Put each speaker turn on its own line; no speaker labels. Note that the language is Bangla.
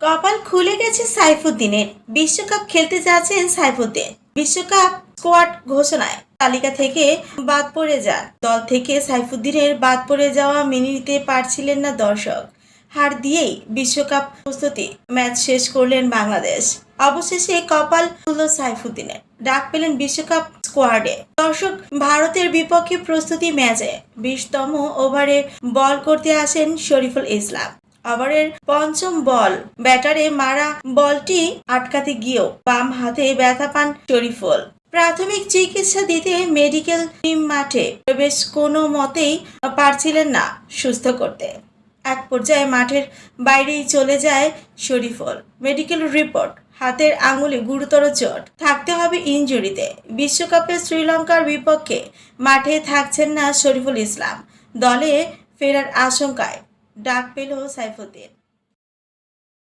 কপাল খুলে গেছে সাইফুদ্দিনের। বিশ্বকাপ খেলতে যাচ্ছেন সাইফুদ্দিন। বিশ্বকাপ স্কোয়াড ঘোষণায় তালিকা থেকে বাদ পড়ে যান। দল থেকে সাইফুদ্দিনের বাদ পড়ে যাওয়া মেনে নিতে পারছিলেন না দর্শক। হার দিয়েই বিশ্বকাপ প্রস্তুতি ম্যাচ শেষ করলেন বাংলাদেশ। অবশেষে কপাল খুলল সাইফুদ্দিনের। ডাক পেলেন বিশ্বকাপ স্কোয়াডে। দর্শক, ভারতের বিপক্ষে প্রস্তুতি ম্যাচে বিশতম ওভারে বল করতে আসেন শরীফুল ইসলাম। ওভারের পঞ্চম বল। ব্যাটারে মারা বলটি আটকাতে গিয়েও বাম হাতে ব্যথা পান শরীফুল। প্রাথমিক চিকিৎসা দিতে মেডিকেল টিম মাঠে প্রবেশ কোনো মতেই পারছিলেন না সুস্থ করতে। এক পর্যায়ে মাঠের বাইরেই চলে যায় শরীফুল। মেডিকেল রিপোর্ট, হাতের আঙুলে গুরুতর চোট। থাকতে হবে ইনজুরিতে। বিশ্বকাপে শ্রীলঙ্কার বিপক্ষে মাঠে থাকছেন না শরীফুল ইসলাম। দলে ফেরার আশঙ্কায় ডাক পেল সাইফুদ্দিন।